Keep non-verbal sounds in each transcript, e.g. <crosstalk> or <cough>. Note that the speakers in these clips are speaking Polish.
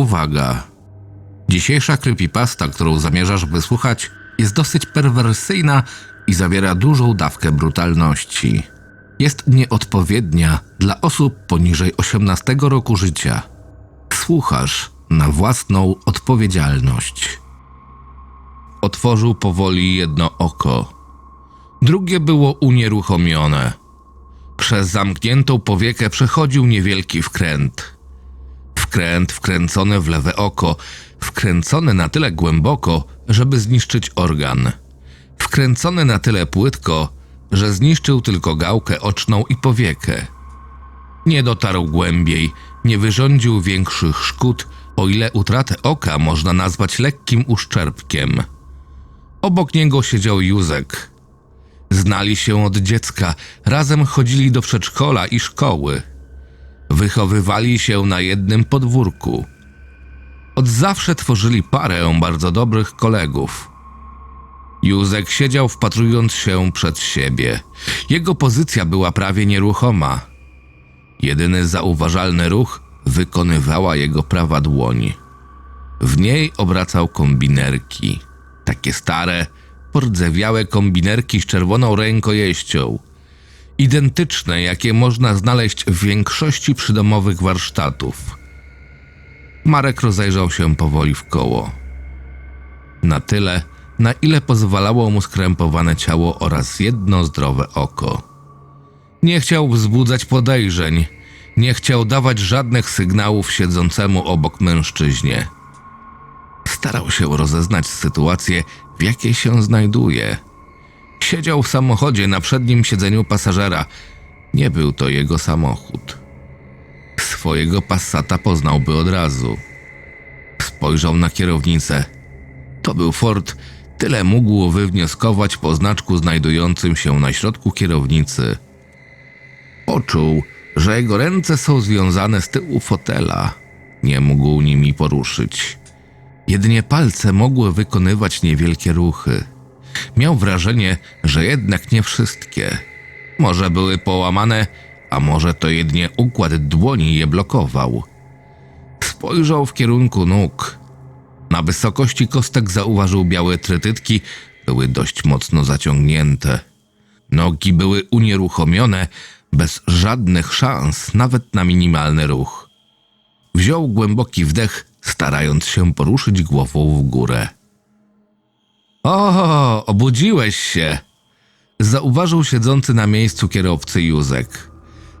Uwaga! Dzisiejsza creepypasta, którą zamierzasz wysłuchać, jest dosyć perwersyjna i zawiera dużą dawkę brutalności. Jest nieodpowiednia dla osób poniżej 18 roku życia. Słuchasz na własną odpowiedzialność. Otworzył powoli jedno oko. Drugie było unieruchomione. Przez zamkniętą powiekę przechodził niewielki wkręt. Wkręt wkręcony w lewe oko, wkręcony na tyle głęboko, żeby zniszczyć organ. Wkręcony na tyle płytko, że zniszczył tylko gałkę oczną i powiekę. Nie dotarł głębiej, nie wyrządził większych szkód, o ile utratę oka można nazwać lekkim uszczerbkiem. Obok niego siedział Józek. Znali się od dziecka, razem chodzili do przedszkola i szkoły. Wychowywali się na jednym podwórku. Od zawsze tworzyli parę bardzo dobrych kolegów. Józek siedział wpatrując się przed siebie. Jego pozycja była prawie nieruchoma. Jedyny zauważalny ruch wykonywała jego prawa dłoń. W niej obracał kombinerki. Takie stare, pordzewiałe kombinerki z czerwoną rękojeścią. Identyczne, jakie można znaleźć w większości przydomowych warsztatów. Marek rozejrzał się powoli w koło. Na tyle, na ile pozwalało mu skrępowane ciało oraz jedno zdrowe oko. Nie chciał wzbudzać podejrzeń, nie chciał dawać żadnych sygnałów siedzącemu obok mężczyźnie. Starał się rozeznać sytuację, w jakiej się znajduje. Siedział w samochodzie na przednim siedzeniu pasażera. Nie był to jego samochód. Swojego Passata poznałby od razu. Spojrzał na kierownicę. To był Ford. Tyle mógł wywnioskować po znaczku znajdującym się na środku kierownicy. Poczuł, że jego ręce są związane z tyłu fotela. Nie mógł nimi poruszyć. Jedynie palce mogły wykonywać niewielkie ruchy. Miał wrażenie, że jednak nie wszystkie. Może były połamane, a może to jedynie układ dłoni je blokował. Spojrzał w kierunku nóg. Na wysokości kostek zauważył białe trytytki, były dość mocno zaciągnięte. Nogi były unieruchomione, bez żadnych szans, nawet na minimalny ruch. Wziął głęboki wdech, starając się poruszyć głową w górę. O, obudziłeś się! Zauważył siedzący na miejscu kierowcy Józek.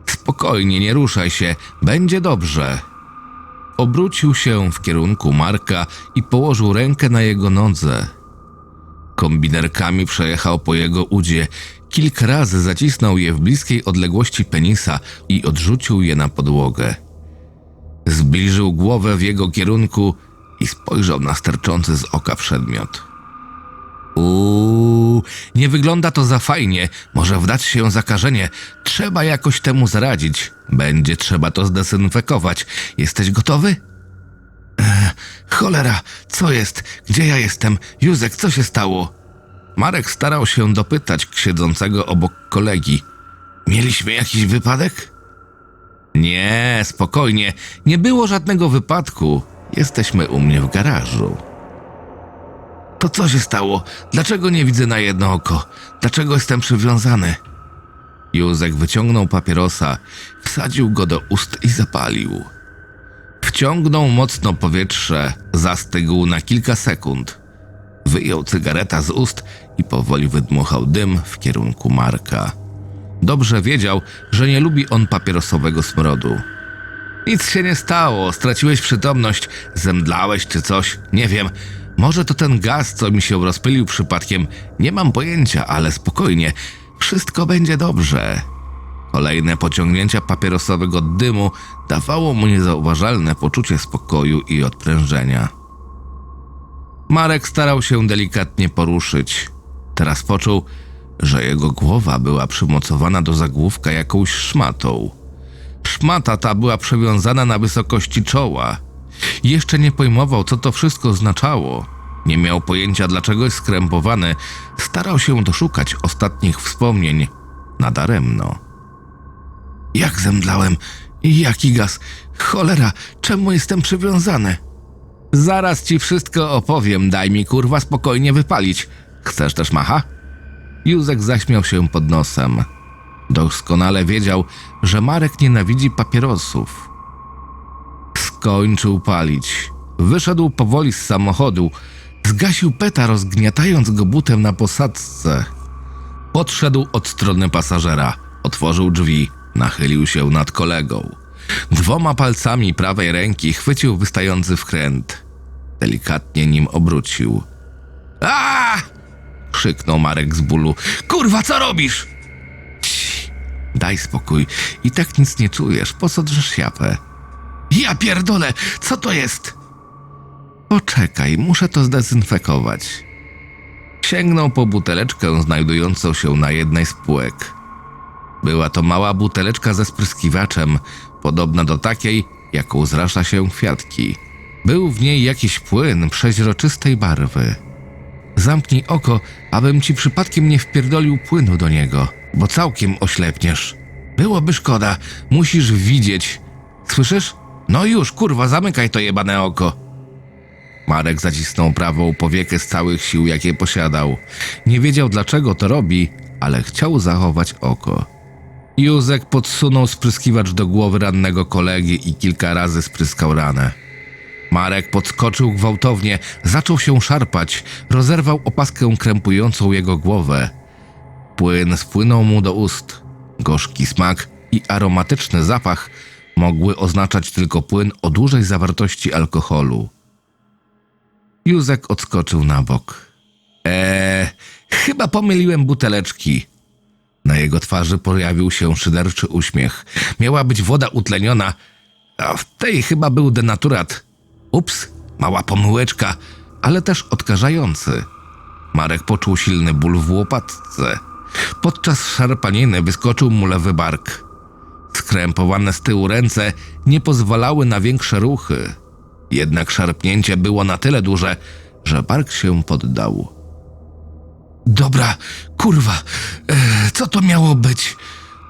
Spokojnie, nie ruszaj się, będzie dobrze. Obrócił się w kierunku Marka i położył rękę na jego nodze. Kombinerkami przejechał po jego udzie. Kilka razy zacisnął je w bliskiej odległości penisa i odrzucił je na podłogę. Zbliżył głowę w jego kierunku i spojrzał na sterczący z oka przedmiot. Uuu, nie wygląda to za fajnie. Może wdać się zakażenie. Trzeba jakoś temu zaradzić. Będzie trzeba to zdezynfekować. Jesteś gotowy? Ech, cholera, co jest? Gdzie ja jestem? Józek, co się stało? Marek starał się dopytać siedzącego obok kolegi. Mieliśmy jakiś wypadek? Nie, spokojnie. Nie było żadnego wypadku. Jesteśmy u mnie w garażu. To co się stało? Dlaczego nie widzę na jedno oko? Dlaczego jestem przywiązany? Józek wyciągnął papierosa, wsadził go do ust i zapalił. Wciągnął mocno powietrze, zastygł na kilka sekund. Wyjął cygareta z ust i powoli wydmuchał dym w kierunku Marka. Dobrze wiedział, że nie lubi on papierosowego smrodu. Nic się nie stało, straciłeś przytomność, zemdlałeś czy coś, nie wiem. Może to ten gaz, co mi się rozpylił przypadkiem, nie mam pojęcia, ale spokojnie, wszystko będzie dobrze. Kolejne pociągnięcia papierosowego dymu dawało mu niezauważalne poczucie spokoju i odprężenia. Marek starał się delikatnie poruszyć. Teraz poczuł, że jego głowa była przymocowana do zagłówka jakąś szmatą. Szmata ta była przewiązana na wysokości czoła. Jeszcze nie pojmował, co to wszystko oznaczało. Nie miał pojęcia, dlaczego jest skrępowany. Starał się doszukać ostatnich wspomnień. Nadaremno. Jak zemdlałem? Jaki gaz? Cholera, czemu jestem przywiązany? Zaraz ci wszystko opowiem, daj mi kurwa spokojnie wypalić. Chcesz też macha? Józek zaśmiał się pod nosem. Doskonale wiedział, że Marek nienawidzi papierosów. Skończył palić. Wyszedł powoli z samochodu. Zgasił peta, rozgniatając go butem na posadzce. Podszedł od strony pasażera, otworzył drzwi, nachylił się nad kolegą. Dwoma palcami prawej ręki chwycił wystający wkręt. Delikatnie nim obrócił. A! krzyknął Marek z bólu. Kurwa, co robisz? Daj spokój. I tak nic nie czujesz. Po co drzesz? Ja pierdolę, co to jest? Poczekaj, muszę to zdezynfekować. Sięgnął po buteleczkę znajdującą się na jednej z półek. Była to mała buteleczka ze spryskiwaczem, podobna do takiej, jaką zrasza się kwiatki. Był w niej jakiś płyn przeźroczystej barwy. Zamknij oko, abym ci przypadkiem nie wpierdolił płynu do niego, bo całkiem oślepniesz. Byłoby szkoda, musisz widzieć. Słyszysz? No już, kurwa, zamykaj to jebane oko. Marek zacisnął prawą powiekę z całych sił, jakie posiadał. Nie wiedział dlaczego to robi, ale chciał zachować oko. Józek podsunął spryskiwacz do głowy rannego kolegi i kilka razy spryskał ranę. Marek podskoczył gwałtownie, zaczął się szarpać, rozerwał opaskę krępującą jego głowę. Płyn spłynął mu do ust. Gorzki smak i aromatyczny zapach mogły oznaczać tylko płyn o dużej zawartości alkoholu. Józek odskoczył na bok. Eee, chyba pomyliłem buteleczki. Na jego twarzy pojawił się szyderczy uśmiech. Miała być woda utleniona, a w tej chyba był denaturat. Ups, mała pomyłeczka, ale też odkażający. Marek poczuł silny ból w łopatce. Podczas szarpaniny wyskoczył mu lewy bark. Skrępowane z tyłu ręce nie pozwalały na większe ruchy. Jednak szarpnięcie było na tyle duże, że bark się poddał. Dobra, kurwa, e, co to miało być?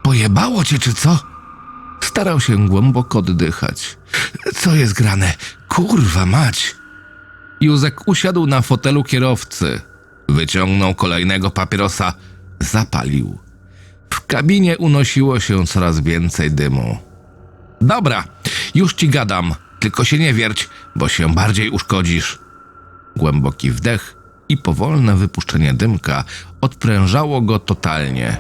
Pojebało cię czy co? Starał się głęboko oddychać. Co jest grane? Kurwa mać! Józek usiadł na fotelu kierowcy. Wyciągnął kolejnego papierosa, zapalił. Kabinie unosiło się coraz więcej dymu. Dobra, już ci gadam, tylko się nie wierć, bo się bardziej uszkodzisz. Głęboki wdech i powolne wypuszczenie dymka odprężało go totalnie.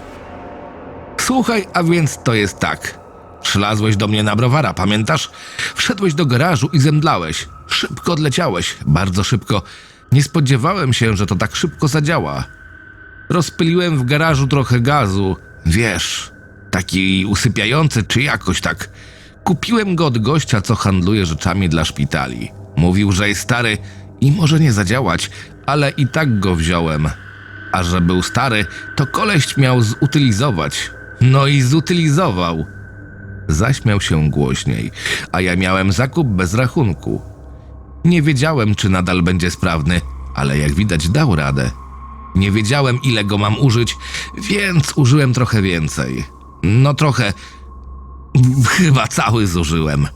Słuchaj, a więc to jest tak. Przylazłeś do mnie na browara, pamiętasz? Wszedłeś do garażu i zemdlałeś. Szybko odleciałeś, bardzo szybko. Nie spodziewałem się, że to tak szybko zadziała. Rozpyliłem w garażu trochę gazu, wiesz, taki usypiający czy jakoś tak. Kupiłem go od gościa, co handluje rzeczami dla szpitali. Mówił, że jest stary i może nie zadziałać, ale i tak go wziąłem. A że był stary, to koleś miał zutylizować. No i zutylizował. Zaśmiał się głośniej, a ja miałem zakup bez rachunku. Nie wiedziałem, czy nadal będzie sprawny, ale jak widać dał radę. Nie wiedziałem, ile go mam użyć, więc użyłem trochę więcej. No trochę. Chyba cały zużyłem.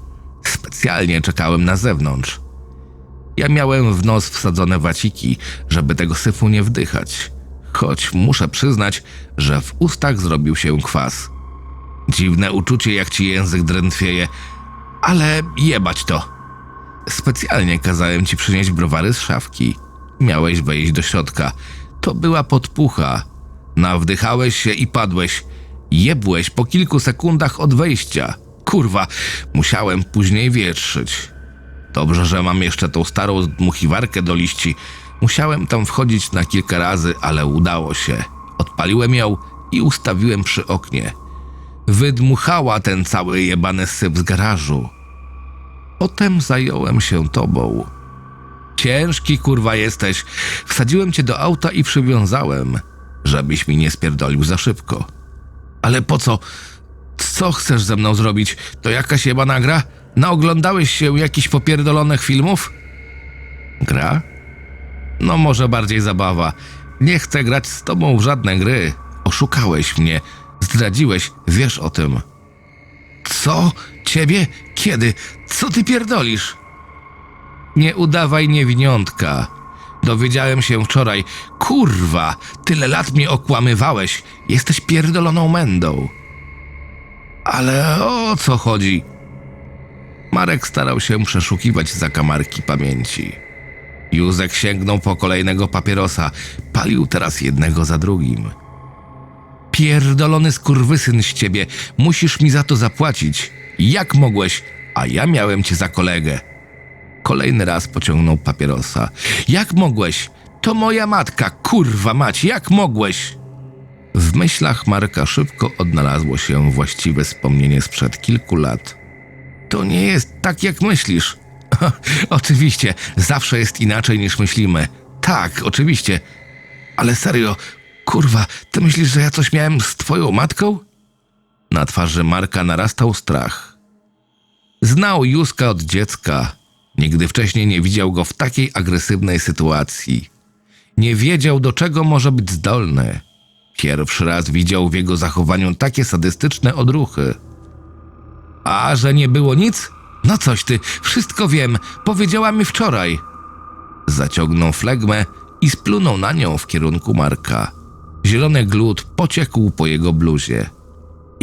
Specjalnie czekałem na zewnątrz. Ja miałem w nos wsadzone waciki, żeby tego syfu nie wdychać. Choć muszę przyznać, że w ustach zrobił się kwas. Dziwne uczucie, jak ci język drętwieje, ale jebać to. Specjalnie kazałem ci przynieść browary z szafki. Miałeś wejść do środka. To była podpucha. Nawdychałeś się i padłeś. Jebłeś po kilku sekundach od wejścia. Kurwa, musiałem później wietrzyć. Dobrze, że mam jeszcze tą starą dmuchiwarkę do liści. Musiałem tam wchodzić na kilka razy, ale udało się. Odpaliłem ją i ustawiłem przy oknie. Wydmuchała ten cały jebany syp z garażu. Potem zająłem się tobą. Ciężki kurwa jesteś. Wsadziłem cię do auta i przywiązałem, żebyś mi nie spierdolił za szybko. Ale po co? Co chcesz ze mną zrobić? To jakaś jebana gra? Naoglądałeś się jakichś popierdolonych filmów? Gra? No może bardziej zabawa. Nie chcę grać z tobą w żadne gry. Oszukałeś mnie. Zdradziłeś, wiesz o tym. Co? Ciebie? Kiedy? Co ty pierdolisz? Nie udawaj niewiniątka. Dowiedziałem się wczoraj. Kurwa, tyle lat mnie okłamywałeś. Jesteś pierdoloną mędą. Ale o co chodzi? Marek starał się przeszukiwać zakamarki pamięci. Józek sięgnął po kolejnego papierosa. Palił teraz jednego za drugim. Pierdolony skurwysyn z ciebie. Musisz mi za to zapłacić. Jak mogłeś? A ja miałem cię za kolegę. Kolejny raz pociągnął papierosa. Jak mogłeś? To moja matka, kurwa mać, jak mogłeś? W myślach Marka szybko odnalazło się właściwe wspomnienie sprzed kilku lat. To nie jest tak, jak myślisz. <laughs> oczywiście, zawsze jest inaczej niż myślimy. Tak, oczywiście. Ale serio, kurwa, ty myślisz, że ja coś miałem z twoją matką? Na twarzy Marka narastał strach. Znał Józka od dziecka. Nigdy wcześniej nie widział go w takiej agresywnej sytuacji. Nie wiedział, do czego może być zdolny. Pierwszy raz widział w jego zachowaniu takie sadystyczne odruchy. A że nie było nic? No coś ty, wszystko wiem, powiedziała mi wczoraj. Zaciągnął flegmę i splunął na nią w kierunku Marka. Zielony glut pociekł po jego bluzie.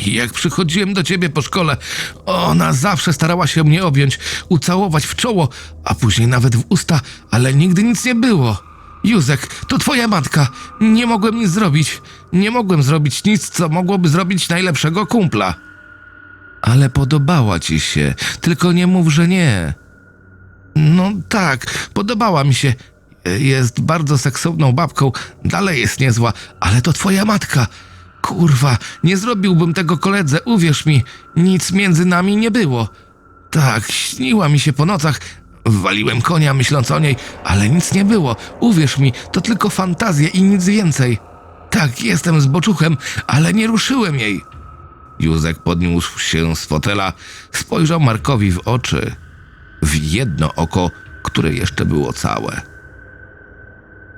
I jak przychodziłem do ciebie po szkole, ona zawsze starała się mnie objąć, ucałować w czoło, a później nawet w usta, ale nigdy nic nie było. Józek, to twoja matka. Nie mogłem nic zrobić. Nie mogłem zrobić nic, co mogłoby zrobić najlepszego kumpla. Ale podobała ci się, tylko nie mów, że nie. No tak, podobała mi się. Jest bardzo seksowną babką, dalej jest niezła, ale to twoja matka. Kurwa, nie zrobiłbym tego koledze, uwierz mi, nic między nami nie było. Tak, śniła mi się po nocach, waliłem konia myśląc o niej, ale nic nie było, uwierz mi, to tylko fantazje i nic więcej. Tak, jestem zboczuchem, ale nie ruszyłem jej. Józek podniósł się z fotela, spojrzał Markowi w oczy, w jedno oko, które jeszcze było całe.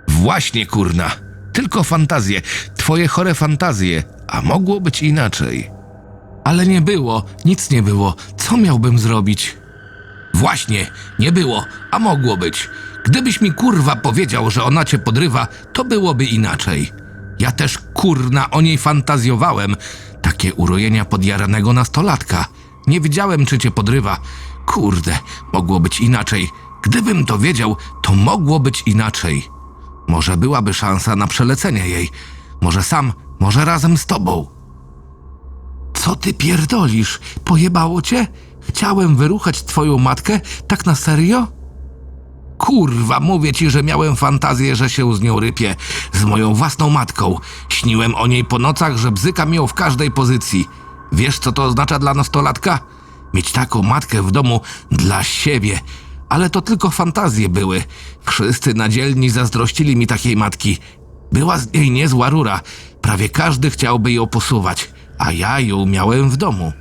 Właśnie, kurna. Tylko fantazje, twoje chore fantazje, a mogło być inaczej. Ale nie było, nic nie było. Co miałbym zrobić? Właśnie, nie było, a mogło być. Gdybyś mi kurwa powiedział, że ona cię podrywa, to byłoby inaczej. Ja też kurna o niej fantazjowałem. Takie urojenia podjaranego nastolatka. Nie wiedziałem, czy cię podrywa. Kurde, mogło być inaczej. Gdybym to wiedział, to mogło być inaczej. Może byłaby szansa na przelecenie jej. Może sam, może razem z tobą. Co ty pierdolisz? Pojebało cię? Chciałem wyruchać twoją matkę? Tak na serio? Kurwa, mówię ci, że miałem fantazję, że się z nią rypię. Z moją własną matką. Śniłem o niej po nocach, że bzykam ją w każdej pozycji. Wiesz, co to oznacza dla nastolatka? Mieć taką matkę w domu dla siebie. Ale to tylko fantazje były. Wszyscy na dzielni zazdrościli mi takiej matki. Była z niej niezła rura. Prawie każdy chciałby ją posuwać, a ja ją miałem w domu.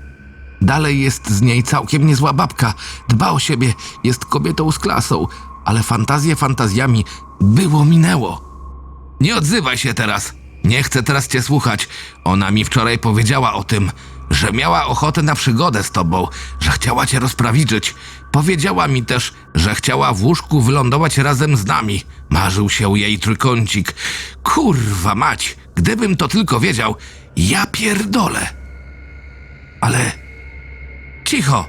Dalej jest z niej całkiem niezła babka. Dba o siebie, jest kobietą z klasą, ale fantazje fantazjami było minęło. Nie odzywaj się teraz. Nie chcę teraz cię słuchać. Ona mi wczoraj powiedziała o tym, że miała ochotę na przygodę z tobą, że chciała cię rozprawiczyć. Powiedziała mi też, że chciała w łóżku wylądować razem z nami. Marzył się jej trójkącik. Kurwa mać, gdybym to tylko wiedział, ja pierdolę. Ale cicho.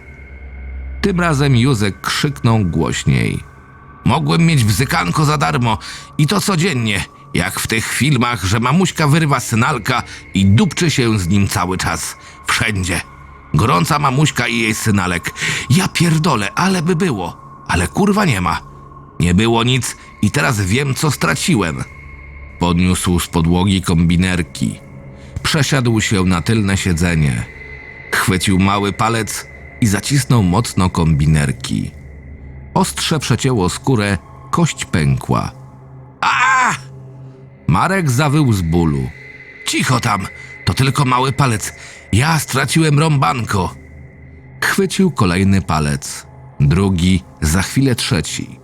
Tym razem Józek krzyknął głośniej. Mogłem mieć bzykanko za darmo i to codziennie, jak w tych filmach, że mamuśka wyrywa synalka i dupczy się z nim cały czas. Wszędzie. Gorąca mamuśka i jej synalek. Ja pierdolę, ale by było. Ale kurwa nie ma. Nie było nic i teraz wiem, co straciłem. Podniósł z podłogi kombinerki. Przesiadł się na tylne siedzenie. Chwycił mały palec i zacisnął mocno kombinerki. Ostrze przecięło skórę, kość pękła. A! Marek zawył z bólu. Cicho tam, to tylko mały palec. Ja straciłem rąbanko. Chwycił kolejny palec, drugi, za chwilę trzeci.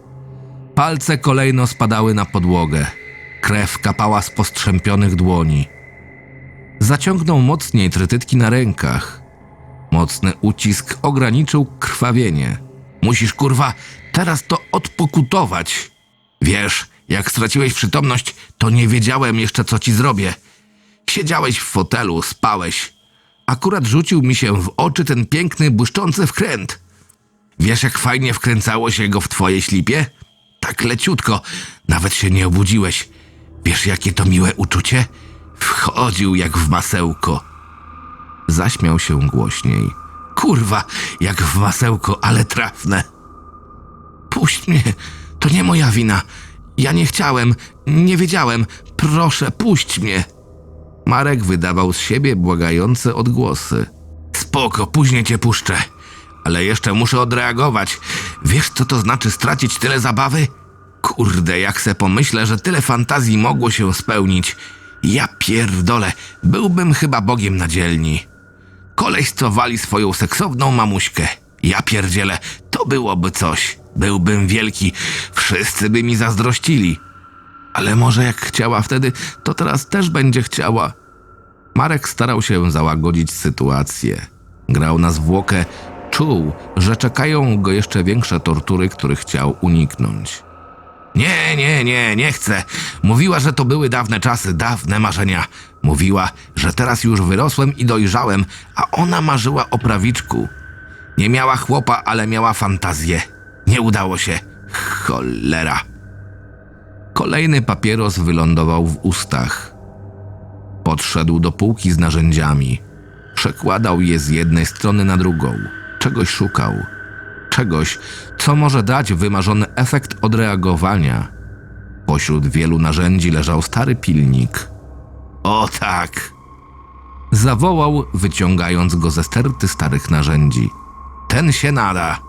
Palce kolejno spadały na podłogę. Krew kapała z postrzępionych dłoni. Zaciągnął mocniej trytytki na rękach. Mocny ucisk ograniczył krwawienie. Musisz, kurwa, teraz to odpokutować. Wiesz, jak straciłeś przytomność, to nie wiedziałem jeszcze, co ci zrobię. Siedziałeś w fotelu, spałeś. Akurat rzucił mi się w oczy ten piękny, błyszczący wkręt. Wiesz, jak fajnie wkręcało się go w twoje ślipie? Tak leciutko, nawet się nie obudziłeś. Wiesz, jakie to miłe uczucie? Wchodził jak w masełko. Zaśmiał się głośniej. Kurwa, jak w masełko, ale trafne. Puść mnie, to nie moja wina. Ja nie chciałem, nie wiedziałem. Proszę, puść mnie. Marek wydawał z siebie błagające odgłosy. Spoko, później cię puszczę. Ale jeszcze muszę odreagować. Wiesz, co to znaczy stracić tyle zabawy? Kurde, jak se pomyślę, że tyle fantazji mogło się spełnić. Ja pierdolę, byłbym chyba bogiem na dzielni. Koleś, co wali swoją seksowną mamuśkę. Ja pierdzielę, to byłoby coś. Byłbym wielki, wszyscy by mi zazdrościli. Ale może jak chciała wtedy, to teraz też będzie chciała. Marek starał się załagodzić sytuację. Grał na zwłokę, czuł, że czekają go jeszcze większe tortury, których chciał uniknąć. Nie, nie, nie, nie chcę. Mówiła, że to były dawne czasy, dawne marzenia. Mówiła, że teraz już wyrosłem i dojrzałem, a ona marzyła o prawiczku. Nie miała chłopa, ale miała fantazję. Nie udało się. Cholera. Kolejny papieros wylądował w ustach. Podszedł do półki z narzędziami. Przekładał je z jednej strony na drugą. Czegoś szukał. Czegoś, co może dać wymarzony efekt odreagowania. Pośród wielu narzędzi leżał stary pilnik. O tak! Zawołał, wyciągając go ze sterty starych narzędzi. Ten się nada!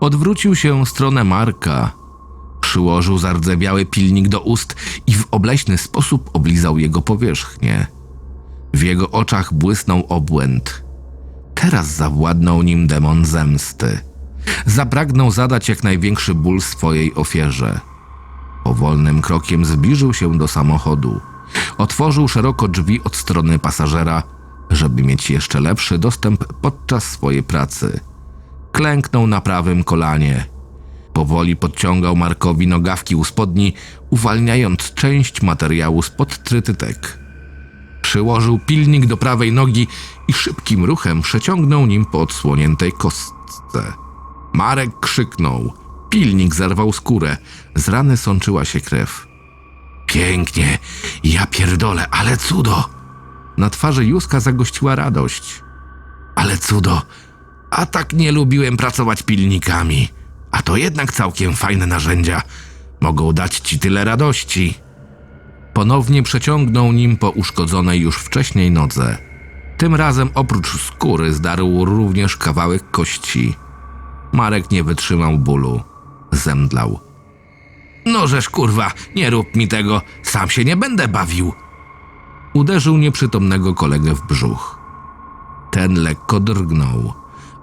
Odwrócił się w stronę Marka. Przyłożył zardzewiały pilnik do ust i w obleśny sposób oblizał jego powierzchnię. W jego oczach błysnął obłęd. Teraz zawładnął nim demon zemsty. Zapragnął zadać jak największy ból swojej ofierze. Powolnym krokiem zbliżył się do samochodu. Otworzył szeroko drzwi od strony pasażera, żeby mieć jeszcze lepszy dostęp podczas swojej pracy. Klęknął na prawym kolanie. Powoli podciągał Markowi nogawki u spodni, uwalniając część materiału spod trytytek. Przyłożył pilnik do prawej nogi i szybkim ruchem przeciągnął nim po odsłoniętej kostce. Marek krzyknął. Pilnik zerwał skórę. Z rany sączyła się krew. Pięknie, ja pierdolę, ale cudo! Na twarzy Józka zagościła radość. Ale cudo, a tak nie lubiłem pracować pilnikami. A to jednak całkiem fajne narzędzia. Mogą dać ci tyle radości. Ponownie przeciągnął nim po uszkodzonej już wcześniej nodze. Tym razem oprócz skóry zdarł również kawałek kości. Marek nie wytrzymał bólu. Zemdlał. No żeż kurwa, nie rób mi tego, sam się nie będę bawił. Uderzył nieprzytomnego kolegę w brzuch. Ten lekko drgnął,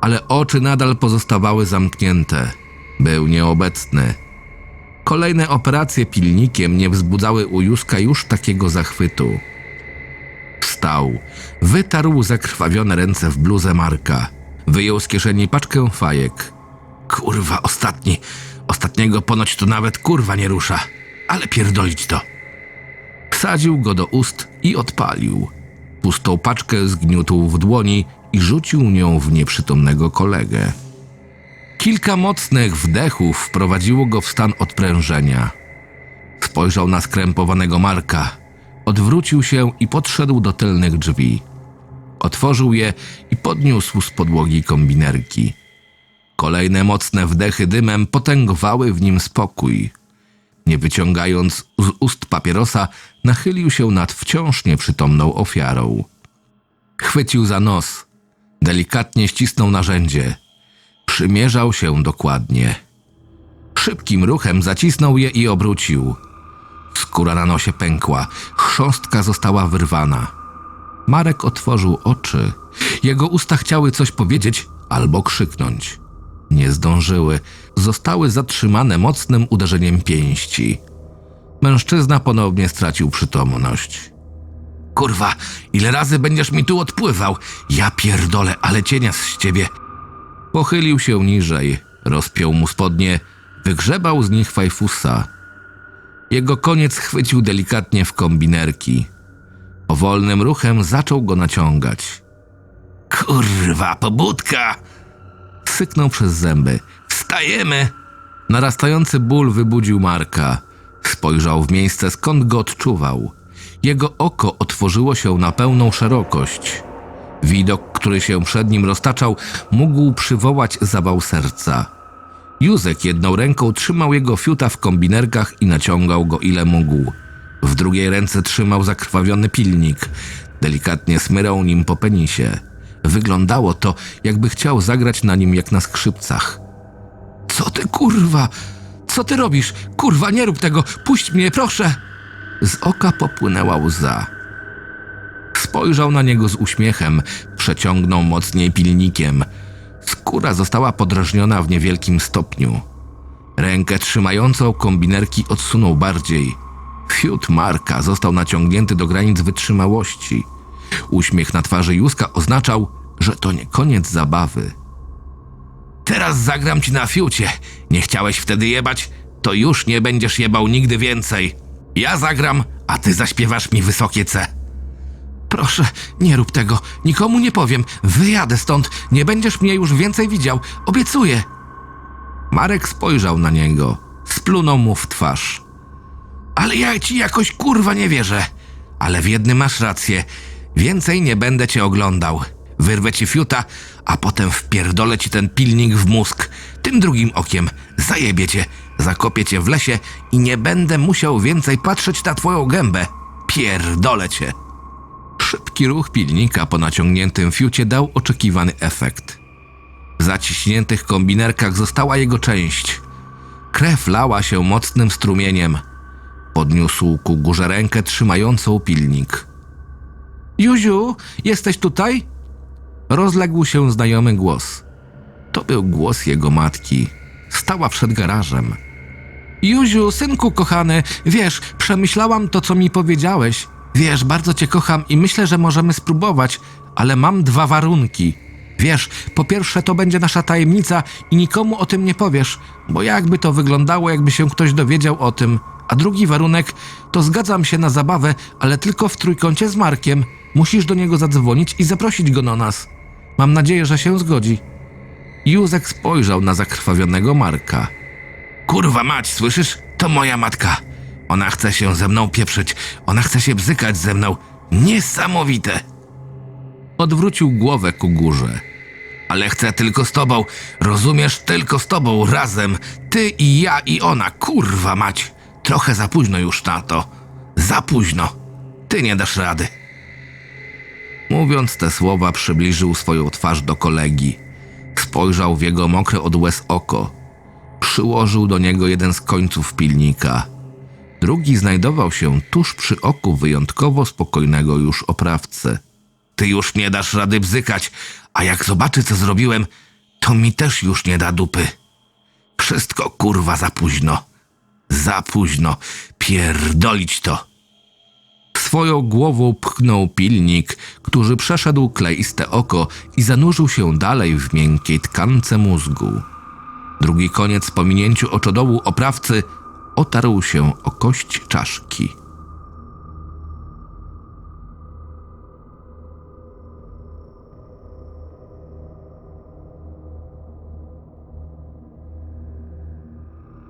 ale oczy nadal pozostawały zamknięte. Był nieobecny. Kolejne operacje pilnikiem nie wzbudzały u Józka już takiego zachwytu. Wstał, wytarł zakrwawione ręce w bluzę Marka. Wyjął z kieszeni paczkę fajek. Kurwa, ostatni. Ostatniego ponoć to nawet kurwa nie rusza. Ale pierdolić to. Wsadził go do ust i odpalił. Pustą paczkę zgniótł w dłoni i rzucił nią w nieprzytomnego kolegę. Kilka mocnych wdechów wprowadziło go w stan odprężenia. Spojrzał na skrępowanego Marka, odwrócił się i podszedł do tylnych drzwi. Otworzył je i podniósł z podłogi kombinerki. Kolejne mocne wdechy dymem potęgowały w nim spokój. Nie wyciągając z ust papierosa, nachylił się nad wciąż nieprzytomną ofiarą. Chwycił za nos, delikatnie ścisnął narzędzie. Przymierzał się dokładnie. Szybkim ruchem zacisnął je i obrócił. Skóra na nosie pękła, chrząstka została wyrwana. Marek otworzył oczy. Jego usta chciały coś powiedzieć albo krzyknąć. Nie zdążyły, zostały zatrzymane mocnym uderzeniem pięści. Mężczyzna ponownie stracił przytomność. Kurwa, ile razy będziesz mi tu odpływał? Ja pierdolę, ale cienia z ciebie. Pochylił się niżej, rozpiął mu spodnie, wygrzebał z nich fajfusa. Jego koniec chwycił delikatnie w kombinerki. Powolnym ruchem zaczął go naciągać. Kurwa, pobudka! Syknął przez zęby. Wstajemy! Narastający ból wybudził Marka. Spojrzał w miejsce, skąd go odczuwał. Jego oko otworzyło się na pełną szerokość. Widok, który się przed nim roztaczał, mógł przywołać zawał serca. Józek jedną ręką trzymał jego fiuta w kombinerkach i naciągał go ile mógł. W drugiej ręce trzymał zakrwawiony pilnik. Delikatnie smyrał nim po penisie. Wyglądało to, jakby chciał zagrać na nim jak na skrzypcach. Co ty kurwa? Co ty robisz? Kurwa, nie rób tego! Puść mnie, proszę! Z oka popłynęła łza. Spojrzał na niego z uśmiechem, przeciągnął mocniej pilnikiem. Skóra została podrażniona w niewielkim stopniu. Rękę trzymającą kombinerki odsunął bardziej. Fiut Marka został naciągnięty do granic wytrzymałości. Uśmiech na twarzy Józka oznaczał, że to nie koniec zabawy. Teraz zagram ci na fiucie. Nie chciałeś wtedy jebać, to już nie będziesz jebał nigdy więcej. Ja zagram, a ty zaśpiewasz mi wysokie C. Proszę, nie rób tego. Nikomu nie powiem. Wyjadę stąd. Nie będziesz mnie już więcej widział. Obiecuję. Marek spojrzał na niego. Splunął mu w twarz. Ale ja ci jakoś kurwa nie wierzę. Ale w jednym masz rację. Więcej nie będę cię oglądał. Wyrwę ci fiuta, a potem wpierdolę ci ten pilnik w mózg. Tym drugim okiem. Zajebie cię. Zakopię cię w lesie i nie będę musiał więcej patrzeć na twoją gębę. Pierdolę cię. Szybki ruch pilnika po naciągniętym fiucie dał oczekiwany efekt. W zaciśniętych kombinerkach została jego część. Krew lała się mocnym strumieniem. Podniósł ku górze rękę trzymającą pilnik. Juziu, jesteś tutaj? Rozległ się znajomy głos. To był głos jego matki. Stała przed garażem. Juziu, synku kochany, wiesz, przemyślałam to, co mi powiedziałeś. Wiesz, bardzo cię kocham i myślę, że możemy spróbować, ale mam dwa warunki. Wiesz, po pierwsze to będzie nasza tajemnica i nikomu o tym nie powiesz, bo jakby to wyglądało, jakby się ktoś dowiedział o tym. A drugi warunek to zgadzam się na zabawę, ale tylko w trójkącie z Markiem. Musisz do niego zadzwonić i zaprosić go do nas. Mam nadzieję, że się zgodzi. Józek spojrzał na zakrwawionego Marka. Kurwa mać, słyszysz? To moja matka. Ona chce się ze mną pieprzyć. Ona chce się bzykać ze mną. Niesamowite. Odwrócił głowę ku górze. Ale chcę tylko z tobą. Rozumiesz? Tylko z tobą razem. Ty i ja i ona. Kurwa mać. Trochę za późno już na to. Za późno. Ty nie dasz rady. Mówiąc te słowa, przybliżył swoją twarz do kolegi. Spojrzał w jego mokre od łez oko. Przyłożył do niego jeden z końców pilnika. Drugi znajdował się tuż przy oku wyjątkowo spokojnego już oprawcy. Ty już nie dasz rady bzykać, a jak zobaczy, co zrobiłem, to mi też już nie da dupy. Wszystko kurwa za późno. Za późno. Pierdolić to. Swoją głową pchnął pilnik, który przeszedł kleiste oko i zanurzył się dalej w miękkiej tkance mózgu. Drugi koniec po minięciu oczodołu oprawcy otarł się o kość czaszki.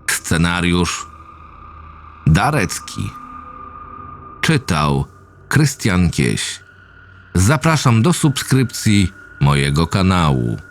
Scenariusz Darecki Czytał Krystian Kieś. Zapraszam do subskrypcji mojego kanału.